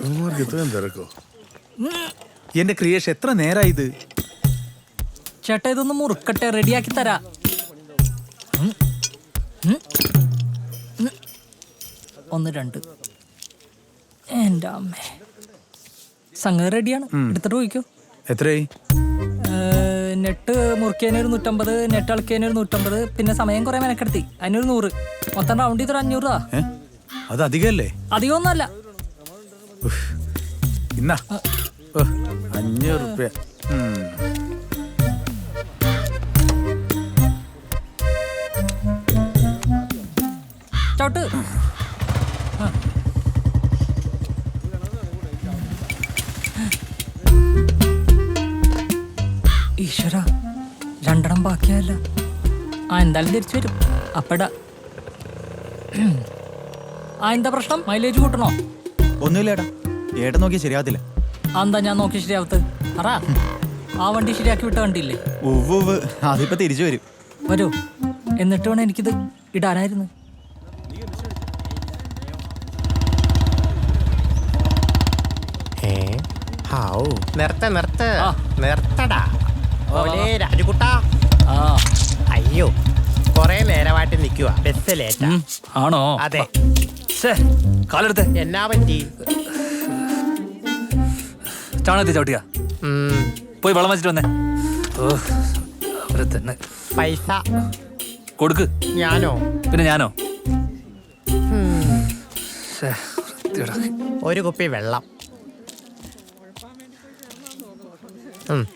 ഇവന്മാർക്ക് ഇത്രയും തിരക്കോ എന്റെ ക്രിയേഷൻ എത്ര നേരായത് ചേട്ടാ ഇതൊന്ന് മുറുക്കട്ടെ റെഡിയാക്കി തരാ. ഒന്ന് രണ്ട്. എന്റെ അമ്മേ. സംഗതി റെഡിയാണ്. എടുത്തിട്ട് പോയിക്കോ. എത്രയായി? നെട്ട് മുറുക്കിയതിന് ഒരു നൂറ്റമ്പത് നെട്ട് ഇളക്കിയതിന് ഒരു നൂറ്റമ്പത് പിന്നെ സമയം കുറെ മെനക്കെടുത്തി. അതിനൊരു നൂറ്. മൊത്തം റൗണ്ട് ചെയ്തൊരു അഞ്ഞൂറ് രൂപ. അത് അധികല്ലേ? അധികമൊന്നല്ല ഇന്ന. അഞ്ഞൂറ് റുപ്യ. ഈശ്വര രണ്ടെണ്ണം ബാക്കിയല്ല ആ എന്തായാലും തിരിച്ചു വരും. അപ്പടാ. ആ എന്താ പ്രശ്നം? മൈലേജ് കൂട്ടണോ? ഒന്നുമില്ല ഏട്ടാ. ഏട്ടൻ നോക്കിയാൽ ശരിയാകത്തില്ല. ആ എന്താ ഞാൻ നോക്കി ശരിയാവത്ത്? അറ ആ വണ്ടി ശരിയാക്കി വിട്ട വണ്ടിയില്ലേ? ഉവ്വ് ഉവ്വ്. അതിപ്പോ തിരിച്ചു വരും. വരൂ. എന്നിട്ട് വേണം എനിക്കിത് ഇടാനായിരുന്നു. ഏ ഹാവൂ നിർത്ത നിർത്ത്. ആ. നിർത്തടാ. ഓലേ രാജുകുട്ടാ. ആ. അയ്യോ കൊറേ നേരമായിട്ട് നിൽക്കുക ബസ് ലേറ്റാ. ഉം, ആണോ? അതെ. കാലെടുത്തേ. എന്നാ പറ്റി? ചാണകത്തി ചവിട്ടിയ പോയി വെള്ളം വെച്ചിട്ട് വന്നേ. ഓ അവരെ തന്നെ. പൈസ. കൊടുക്ക്. ഞാനോ? പിന്നെ ഞാനോ. ഒരു കുപ്പി വെള്ളം.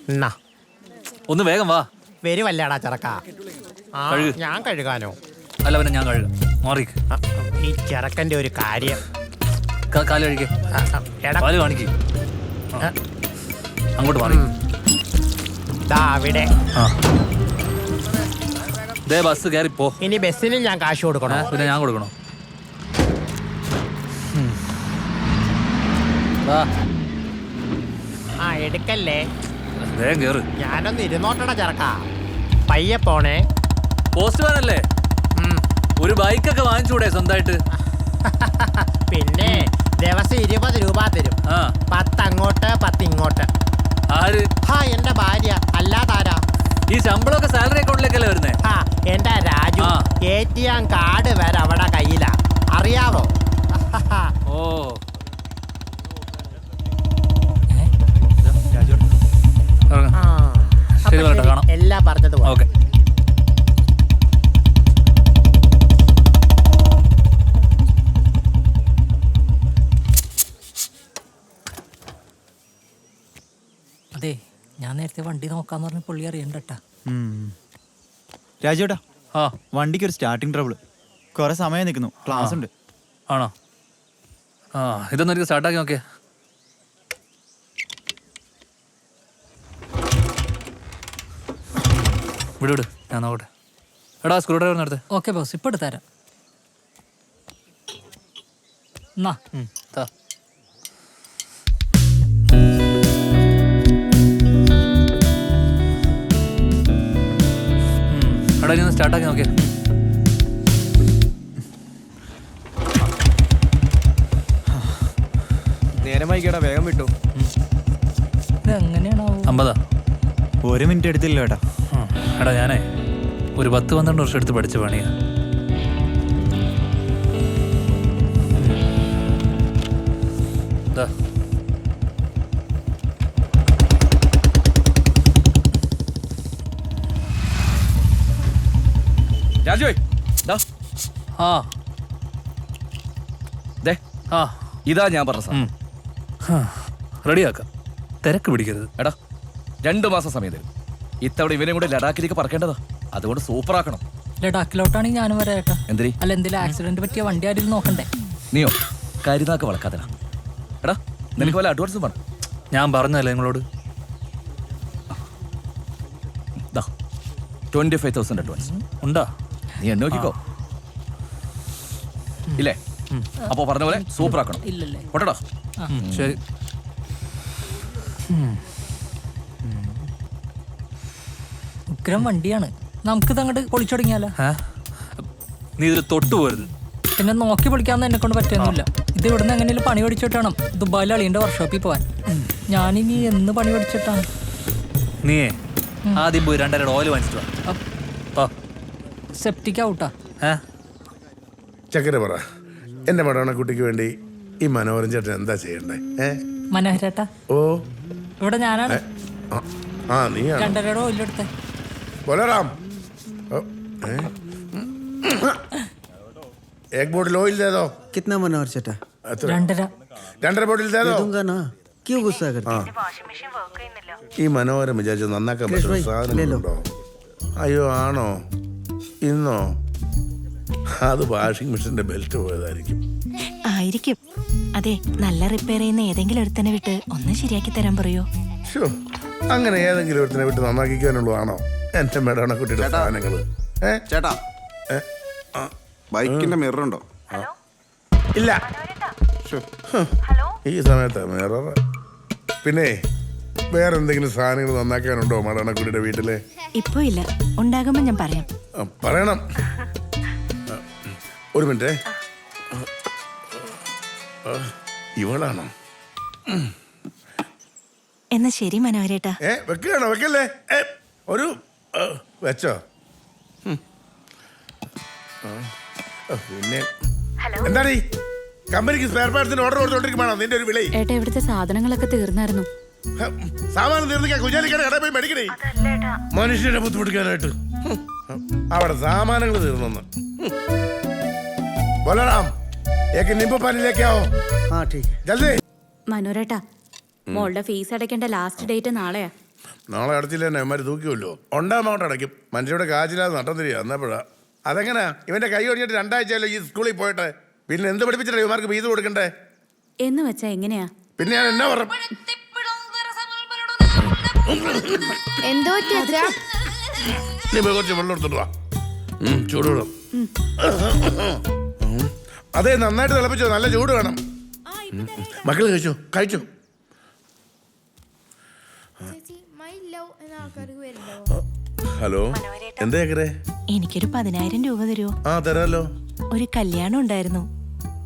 എന്നാ ഒന്ന് വേഗം വാ. വരുവല്ലേടാ ചെറുക്ക. ഞാൻ കഴുകാനോ? അല്ല പിന്നെ ഞാൻ കഴുകാം. മാറിക്ക്. ആ, ഈ ചെറുക്കന്റെ ഒരു കാര്യം. കാൽ കഴിക്കേ എടാ. കാൽ കാണിക്ക്. ആ, അങ്ങോട്ട് മാറി. ദാ അവിടെ. ആ. ദേ ബസ് കയറി പോ. ഇനി ബസ്സിന് ഞാൻ കാശ് കൊടുക്കണോ? പിന്നെ ഞാൻ കൊടുക്കണോ? ഉം. ആ എടുക്കല്ലേ? വേഗം കേറ്. ഞാനൊന്ന് ഇരുന്നോട്ടണ ചെറുക്കാ. പയ്യെ പോണേ. പോസ്റ്റ്മാൻ അല്ലേ. ഒരു ബൈക്കൊക്കെ വാങ്ങിച്ചൂടെ സ്വന്തമായിട്ട് പിന്നെ ദിവസം ഇരുപത് രൂപ തരും. ആ. പത്ത് അങ്ങോട്ട് പത്ത് ഇങ്ങോട്ട് ആര്? ഹാ എന്റെ ഭാര്യ. അല്ലാതാരാ ഈ ശമ്പളമൊക്കെ സാലറി അക്കൗണ്ടിലേക്കല്ലേ വരുന്നത് ഹാ എന്റെ രാജു ആ. എ ടി എം കാർഡ് വരെ അവിടെ കയ്യിലാ. അറിയാവോ? ഓ. ഇറങ്ങ്. ആ. അപ്പൊ ശരി. വരട്ടെ, കാണാം. എല്ലാം പറഞ്ഞത് പോലെ. ഓക്കെ. ഞാൻ നേരത്തെ വണ്ടി നോക്കാന്ന് പറഞ്ഞ പുള്ളി അറിയണ്ടട്ടാ. രാജേട്ടാ ആ. വണ്ടിക്ക് ഒരു സ്റ്റാർട്ടിംഗ് ട്രബിൾ കുറെ സമയം നിൽക്കുന്നു ക്ലാസ് ഉണ്ട്. ആണോ? ആ ഇതൊന്നും എനിക്ക് സ്റ്റാർട്ടാക്കി നോക്കിയേ. വിടു വിട്. ഞാൻ നോക്കട്ടെ. എടാ സ്ക്രൂ ഡ്രൈവർ നടത്തേ ഓക്കെ ബോസ് ഇപ്പം എടുത്തരാം എന്നാ. ഇനി ഒന്ന് സ്റ്റാർട്ടാക്കി നോക്കിയാ. നേരം വൈകിടാ വേഗം വിട്ടു. അമ്പതാ. ഒരു മിനിറ്റ് എടുത്തില്ല ഏട്ടാ എടാ ഞാനേ ഒരു പത്ത് പന്ത്രണ്ട് വർഷം എടുത്ത് പഠിച്ച പണിയാ. ദാ. രാജുവേ. ദാ, ആ. ദേ. ആ. ഇതാ ഞാൻ പറഞ്ഞ സാധനം. റെഡിയാക്കാം. തിരക്ക് പിടിക്കരുത്. എടാ രണ്ടു മാസം സമയം തരും. ഇത്തവണ ഇവനെ കൂടെ ലഡാക്കിലേക്ക് പറക്കേണ്ടതാ. അതുകൊണ്ട് സൂപ്പർ ആക്കണം ലഡാക്കിലോട്ടാണെങ്കിൽ ഞാനും വരാം ഏട്ടാ. എന്തിരി അല്ല എന്തെങ്കിലും ആക്സിഡന്റ് പറ്റിയ വണ്ടി ആരും നോക്കണ്ടേ? നീയോ? കരുതാക്ക് വളക്കാതെ എടാ നിനക്ക് വല്ല അഡ്വാൻസും വേണം. ഞാൻ പറഞ്ഞല്ലേ നിങ്ങളോട്? ട്വന്റി ഫൈവ് തൗസൻഡ് അഡ്വാൻസ് ഉണ്ടാ? നീ എന്നെ നോക്കിക്കോ ഇല്ലേ? അപ്പോ പറഞ്ഞ പോലെ സൂപ്പർ ആക്കണം പൊട്ടടാ. ഉം, ശരി. ഉഗ്രം വണ്ടിയാണ്. നമുക്കിത് അങ്ങോട്ട് പൊളിച്ചു തുടങ്ങിയാലോ ഏ? നീ ഇതിൽ തൊട്ട് പോരുത്. പിന്നെ നോക്കി പൊളിക്കാന്ന് എന്നെ കൊണ്ട് പറ്റുന്നില്ല ഇത് ഇവിടുന്ന് എങ്ങനെയും പണി പഠിച്ചിട്ട് വേണം ദുബായിൽ അളിയന്റെ വർക്ക്ഷോപ്പിൽ പോവാൻ. ഞാനിനി എന്ന് പണി പഠിച്ചിട്ടാണ് നീയേ ആദ്യം പോയി രണ്ടരയുടെ ഓയിൽ വാങ്ങിച്ചിട്ട് വാ. സെപ്റ്റിക് ഔട്ടാ ചക്കര പറ. എന്റെ പടവണ കുട്ടിക്ക് വേണ്ടി ഈ മനോഹരൻ ചേട്ടൻ എന്താ ചെയ്യണ്ടേ? ഏ? മനോഹരേട്ടാ ഓ. ഇവിടെ ഞാനാണ്. ആ, ബോലറാം ഏ? एक बोतल ऑयल दे दो कितना मनोहर चटा രണ്ടര. രണ്ടര ബോട്ടിൽ दे दो दूंगा ना क्यों गुस्सा करते हो? ഈ മനോഹരം വിചാരിച്ച നന്നാക്കാൻ പറ്റുന്ന സാധനങ്ങളുണ്ടോ? അയ്യോ ആണോ? ഇന്നോ? അത് വാഷിംഗ് മെഷീന്റെ ബെൽറ്റ് പോയതായിരിക്കും. ആയിരിക്കും. അതെ നല്ല റിപ്പയർ ചെയ്യുന്ന ഏതെങ്കിലും ഒരുത്തനെ വിട്ട് ഒന്ന് ശരിയാക്കി തരാൻ പറയോ? അങ്ങനെ ഏതെങ്കിലും ഒരുത്തനെ വിട്ട് നന്നാക്കിക്കാനുള്ളതാണോ? എന്റെ മേടവണക്കുട്ടിയുടെ സാധനങ്ങൾ. സാധനങ്ങൾ ചേട്ടാ. ബൈക്കിന്റെ മിറർ ഉണ്ടോ? ഇല്ല. ഈ സമയത്ത് മിറർ പിന്നെ വേറെ എന്തെങ്കിലും സാധനങ്ങൾ നന്നാക്കാനുണ്ടോ മടണക്കുടിയുടെ വീട്ടിൽ? ഇപ്പൊ ഇല്ല. ഉണ്ടാകുമ്പോ ഞാൻ പറയാം. ആ, പറയണം. ആ, ഒരു മിനിറ്റ്. ഇവളാണോ? എന്നാ ശരി മനോഹരേട്ടാ. ഏ വെക്കുകയാണോ? വെക്കല്ലേ? ഏ ഒരു ആ, വെച്ചോ. ഉം. ആ, ആ, പിന്നെ എന്താടി? കമ്പനിക്ക് സ്പെയർ പാർട്സിന് ഓർഡർ കൊടുത്തോണ്ടിരിക്കുമ്പോഴാണോ നിന്റെ ഒരു വിളി. ഏട്ടാ ഇവിടുത്തെ സാധനങ്ങളൊക്കെ തീർന്നായിരുന്നു. സാമാനം തീർന്നിക്കാൻ കുഞ്ഞാലിക്കട കടയിൽ പോയി മേടിക്കണേ മനുഷ്യനെ ബുദ്ധിമുട്ടിക്കാനായിട്ട് ഹും. അവിടെ സാമാനങ്ങൾ തീർന്നു ബോലറാം ഏക്ക് നിമ്പ് പാനിലേക്കാവോ हाँ ठीक है ജൽദി മനോരേട്ടാ മോളുടെ ഫീസ് അടയ്ക്കേണ്ട ലാസ്റ്റ് ഡേറ്റ് നാളെയാ നാളെ അടച്ചില്ല തന്നെ അവന്മാർ തൂക്കിയല്ലോ ഉണ്ടാ അങ്ങോട്ട് അടയ്ക്കും മനുഷ്യരുടെ കാശില്ലാതെ നട്ടം തിരിക എന്നപ്പോഴാ അതെങ്ങനാ ഇവന്റെ കൈ ഒടിഞ്ഞിട്ട് രണ്ടാഴ്ചയല്ലോ ഈ സ്കൂളിൽ പോയിട്ട് പിന്നെ എന്ത് പഠിപ്പിച്ചിട്ടാ ഇവന്മാർക്ക് ഫീസ് കൊടുക്കണ്ടേ എന്ന് വെച്ചാ എങ്ങനെയാ പിന്നെ ഞാൻ എന്നാ പറഞ്ഞു എന്തോ നീ പോയി കുറച്ച് വെള്ളം എടുത്തോണ്ട് വാ. ഉം, ചൂടുവെള്ളം ഉം. അതെ നന്നായിട്ട് തിളപ്പിച്ചോ. നല്ല ചൂട് വേണം. മക്കൾ കഴിച്ചോ? കഴിച്ചോ? ഹലോ? എന്താ എനിക്കൊരു പതിനായിരം രൂപ തരുമോ ആ തരാലോ. ഒരു കല്യാണം ഉണ്ടായിരുന്നു.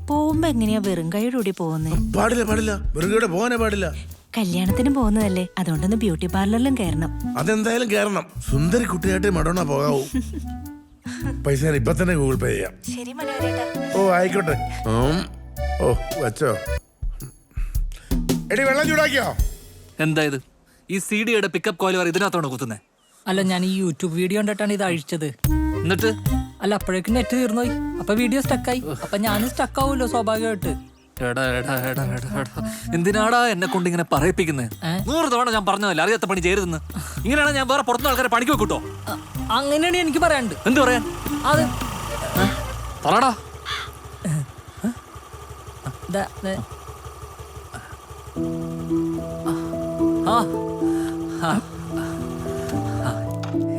പോകുമ്പോ എങ്ങനെയാ വെറും കൈയോടുകൂടി പോകുന്നേ? പാടില്ല പാടില്ല. വെറുകയുടെ പോകാനേ പാടില്ല. കല്യാണത്തിന് പോകുന്നതല്ലേ? അതുകൊണ്ടൊന്ന് ബ്യൂട്ടി പാർലറിലും കയറണം. അതെന്തായാലും കയറണം. സുന്ദരി കുട്ടിയായിട്ട് മടോണ പോകാവൂ. പൈസ ഞാൻ ഇപ്പൊ തന്നെ ഗൂഗിൾ പേ ചെയ്യാം. ശരി മനോഹരേട്ടാ ഓ ആയിക്കോട്ടെ. ഉം. ഓ വച്ചോ. എടി വെള്ളം ചൂടാക്കിയോ? എന്താ ഇത്? ഈ സി ഡിയുടെ പിക്കപ്പ് കോയിൽ വരെ കുത്തുന്നത് കുത്തുന്നേ? അല്ല ഞാൻ ഈ യൂട്യൂബ് വീഡിയോ കണ്ടിട്ടാണ് ഇത് അഴിച്ചത്. എന്നിട്ട്? അല്ല അപ്പോഴേക്കും നെറ്റ് തീർന്നുപോയി. അപ്പൊ വീഡിയോ സ്റ്റക്കായി അപ്പൊ ഞാനും സ്റ്റക്ക് ആവുമല്ലോ സ്വാഭാവികമായിട്ട്. എടാ എടാ എടാ എടാ എടാ. എന്തിനാടാ എന്നെ കൊണ്ട് ഇങ്ങനെ പറയിപ്പിക്കുന്നത്? നൂറ് തവണ ഞാൻ പറഞ്ഞതല്ല അറിയാത്ത പണി ചെയ്യരുതെന്ന്. ഇങ്ങനെയാണ് ഞാൻ വേറെ പുറത്തുനിന്ന് ആൾക്കാരെ പണിക്ക് വെക്കൂട്ടോ? അങ്ങനെയാണ് എനിക്ക് പറയാനുണ്ട്. എന്ത് പറയാൻ? അത് പറടാ.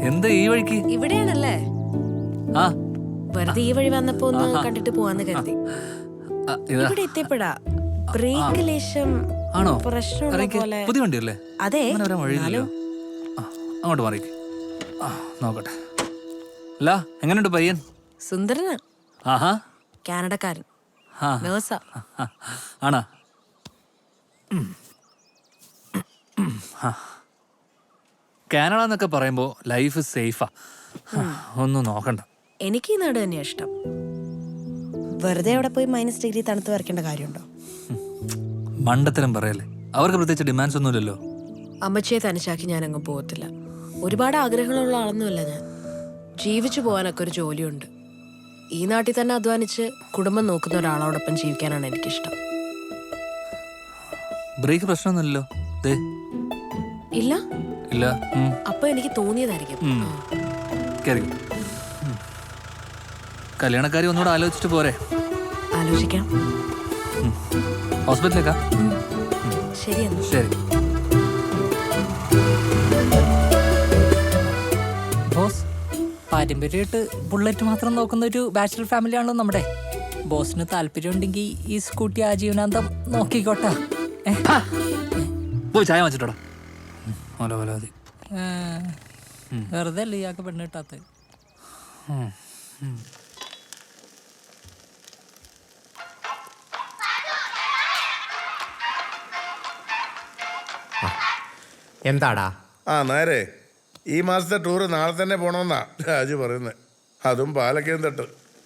എന്താ ഈ വഴിക്ക്? ഇവിടെയാണല്ലേ? ആ. വെറുതെ ഈ വഴി വന്നപ്പോ ഒന്ന് കണ്ടിട്ട് പോവാന്ന് കരുതി. ഇവിടെ എത്തിയപ്പെടാ ബ്രേക്ക് ലേശം ആണോ? പ്രശ്നമുള്ള. പോലെ. പുതിയ വണ്ടിയല്ലേ അതെ വഴിയില്ലല്ലോ. അങ്ങോട്ട് മാറി നോക്കട്ടെ. അല്ല എങ്ങനെയുണ്ട് പയ്യൻ? സുന്ദരന്. ആഹാ. കാനഡക്കാരൻ. ആണോ. കാനഡ എന്നൊക്കെ പറയുമ്പോൾ ലൈഫ് സേഫാ. ഒന്നും നോക്കണ്ട. എനിക്ക് ഈ നാട് തന്നെയാ ഇഷ്ടം. വെറുതെ അവിടെ പോയി മൈനസ് ഡിഗ്രി തണുത്ത് വരയ്ക്കേണ്ട കാര്യമുണ്ടോ? മണ്ടത്തരം പറയല്ലേ? അവർക്ക് പ്രത്യേകിച്ച് ഡിമാൻഡ്സ് ഒന്നുമില്ലല്ലോ. അമ്മച്ചിയെ തനിച്ചാക്കി ഞാൻ അങ്ങ് പോകത്തില്ല. ഒരുപാട് ആഗ്രഹങ്ങളുള്ള ആളൊന്നുമല്ല ഞാൻ. ജീവിച്ചു പോകാനൊക്കെ ഒരു ജോലിയുണ്ട്. ഈ നാട്ടിൽ തന്നെ അധ്വാനിച്ച് കുടുംബം നോക്കുന്ന ഒരാളോടൊപ്പം ജീവിക്കാനാണ് എനിക്കിഷ്ടം. ബ്രേക്ക് പ്രശ്നമൊന്നുമില്ലല്ലോ. ദേ. ഇല്ല? ഇല്ല. ഉം. അപ്പൊ എനിക്ക് തോന്നിയതായിരിക്കും. കേറി. കല്യാണക്കാരി ഒന്നുകൂടെ ആലോചിച്ചിട്ട് പോരെ. ആലോചിക്കാം. ഹോസ്പിറ്റലിലേക്കാ? ശരി ശരി. ബോസ് പാരമ്പര്യമായിട്ട് ബുള്ളറ്റ് മാത്രം നോക്കുന്ന ഒരു ബാച്ചിലർ ഫാമിലി ആണല്ലോ നമ്മുടെ. ബോസിന് താല്പര്യം ഉണ്ടെങ്കിൽ ഈ സ്കൂട്ടി ആജീവനാന്തം നോക്കിക്കോട്ടെ? പോയി ചായ വാങ്ങിച്ചിട്ടോടാ. ഓല ഓല മതി. വെറുതെ അല്ലേ ഇയാൾക്ക് പെണ്ണ് കിട്ടാത്തത്? എന്താടാ? ആ നേരെ. ഈ മാസത്തെ ടൂറ് നാളെ തന്നെ പോണമെന്നാ രാജു പറയുന്നത് അതും പാലക്കയം തട്ട്.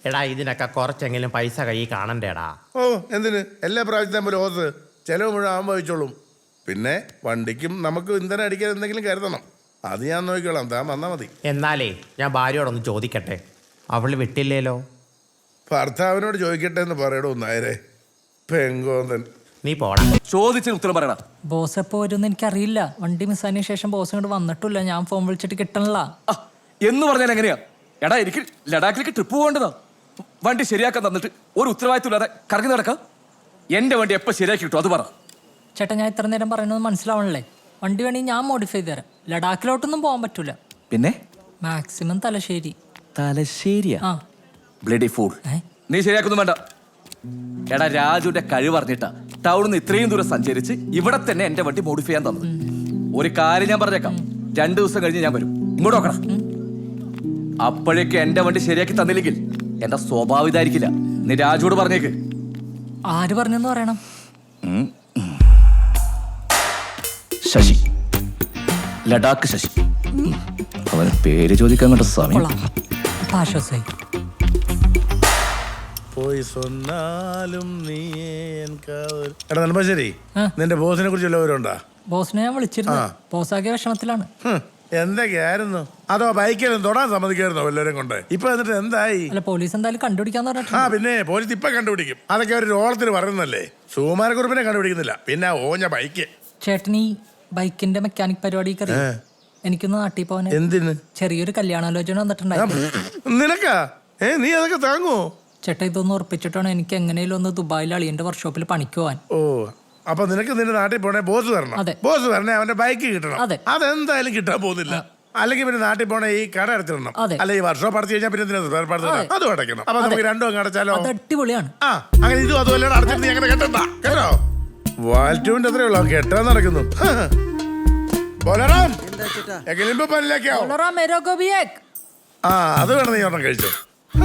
എടാ ഇതിനൊക്കെ കുറച്ചെങ്കിലും പൈസ കൈ കാണണ്ടേടാ. ഓ എന്തിന്? എല്ലാ പ്രാവശ്യത്തെ പോലെ ഓർത്ത് ചെലവ് മുഴുവൻ വഹിച്ചോളും പിന്നെ വണ്ടിക്കും നമുക്ക് ഇന്ധനം അടിക്കാൻ എന്തെങ്കിലും കരുതണം. അത് ഞാൻ നോക്കിക്കോളാം. താൻ വന്നാൽ മതി. എന്നാലേ ഞാൻ ഭാര്യയോടൊന്ന് ചോദിക്കട്ടെ. അവൾ വിട്ടില്ലേലോ? ഭർത്താവിനോട് ചോദിക്കട്ടെ എന്ന് പറയടോ നേരെ പെങ്കോന്തൻ. നീ പോടാ. ചോദിച്ചതിന് ഉത്തരം പറയണ. ബോസ് എപ്പോ വരുമെന്ന് എനിക്കറിയില്ല. വണ്ടി മിസ്സായതിനു ശേഷം ബോസ് ഇങ്ങോട്ട് വന്നിട്ടില്ല. ഞാൻ ഫോൺ വിളിച്ചിട്ട് കിട്ടണില്ല. ആ, എന്ന് പറഞ്ഞാൽ എങ്ങനെയാ? എടാ എനിക്ക് ലഡാക്കിലേക്ക് ട്രിപ്പ് പോകേണ്ടതാ. വണ്ടി ശരിയാക്കാൻ തന്നിട്ട് ഒരു ഉത്തരവാദിത്വം ഇല്ലാതെ കറങ്ങി നടക്കാം? എന്റെ വണ്ടി എപ്പോ ശരിയാക്കി കിട്ടും? അത് പറ. ചേട്ടാ ഞാൻ ഇത്ര നേരം പറയുന്നത് മനസ്സിലാവണല്ലേ? വണ്ടി വേണമെങ്കിൽ ഞാൻ മോഡിഫൈ ചെയ്ത് തരാം. ലഡാക്കിലോട്ടൊന്നും പോകാൻ പറ്റൂല. പിന്നെ? മാക്സിമം തലശ്ശേരി. തലശ്ശേരിയാ? ആ. ബ്ലഡി ഫൂൾ ഏ? നീ ശരിയാക്കൊന്നും വേണ്ട. എടാ രാജുവിന്റെ കഴിവ് അറിഞ്ഞിട്ടാ. ടൗണിൽ നിന്ന് ഇത്രയും ദൂരം സഞ്ചരിച്ച് ഇവിടെ തന്നെ എന്റെ വണ്ടി മോഡിഫൈ ചെയ്യാൻ തന്നത്. ഒരു കാര്യം ഞാൻ പറഞ്ഞേക്കാം. രണ്ടു ദിവസം കഴിഞ്ഞ് ഞാൻ വരും. ഇങ്ങോട്ട് നോക്കണം. അപ്പോഴേക്ക് എന്റെ വണ്ടി ശരിയാക്കി തന്നില്ലെങ്കിൽ എന്റെ സ്വഭാവം ഇതായിരിക്കില്ല. നീ രാജുവോട് പറഞ്ഞേക്ക്. ആര് പറഞ്ഞെന്ന് പറയണം? ശശി. ലഡാക്ക് ശശി. അവന് പേര് ചോദിക്കാൻ കേട്ട സമയം. ആശ്വാസമായി പോയി സ്വന്നാലും നീ എടാ നെടുമ്പാശ്ശേരി ആ. നിന്റെ ബോസിനെ കുറിച്ച് എല്ലാവരുണ്ടാ ബോസിനെ ഞാൻ വിളിച്ചിരുന്നു. ബോസാക്കിയ വിഷമത്തിലാണ്. എന്തൊക്കെയായിരുന്നു? അതോ ബൈക്കിലും തൊടാൻ സമ്മതിക്കായിരുന്നോ എല്ലാവരും കൊണ്ട്? ഇപ്പൊ എന്നിട്ട് എന്തായി? അല്ല പോലീസ് എന്തായാലും കണ്ടുപിടിക്കാന്ന് ആ പിന്നെ പോലീസ് ഇപ്പൊ കണ്ടുപിടിക്കും. അതൊക്കെ ഒരു ഓളത്തിന് പറയുന്നല്ലേ സുകുമാരക്കുറിപ്പിനെ കണ്ടുപിടിക്കുന്നില്ല. പിന്നെ ഓഞ്ഞ ബൈക്ക്. ചേട്ടനി ബൈക്കിന്റെ മെക്കാനിക് പരിപാടി എനിക്കൊന്ന് നാട്ടിൽ പോകാൻ എന്തിന്? ചെറിയൊരു കല്യാണാലോചന വന്നിട്ടുണ്ടായിരുന്നു. നിനക്കാ? ഏ നീ അതൊക്കെ താങ്ങോ ചേട്ടാ ഇതൊന്ന് ഉറപ്പിച്ചിട്ടാണ് എനിക്ക് എങ്ങനെയും ഒന്ന് ദുബായിൽ അളിയന്റെ വർക്ക്ഷോപ്പിൽ പണിക്ക് പോവാൻ? ഓ അപ്പൊ നിനക്ക് നിന്റെ നാട്ടിൽ പോണേ ബോസ് തരണം അതെ. ബോസ് തരണേ അവന്റെ ബൈക്ക് കിട്ടണം. അതെ. അതെന്തായാലും കിട്ടാൻ പോകുന്നില്ല. അല്ലെങ്കിൽ പിന്നെ നാട്ടിൽ പോണേ ഈ കട അടച്ചിടണം. അതെ. അല്ലെ ഈ വർഷം അടച്ചു കഴിഞ്ഞാൽ പിന്നെ എന്തിനാ spare parts ഇടാൻ? അതും അടയ്ക്കണം. അപ്പൊ നമുക്ക് രണ്ടും അങ്ങ് അടച്ചാലോ? അത് അടിപൊളിയാണ്. ആ അങ്ങനെ ഇതും അതുപോലെ അടച്ചിട്ട് നീ അങ്ങനെ കെട്ടണ്ട. കേട്ടോ? വാൽറ്റൂവിന്റെ അത്രേ ഉള്ളൂ. കെട്ടാൻ നടക്കുന്നു. ബോലറാം എങ്കിലും പല്ലിലേക്കാവും. ആ അത് വേണം നീ ഒരെണ്ണം കഴിച്ചോ. ഹ.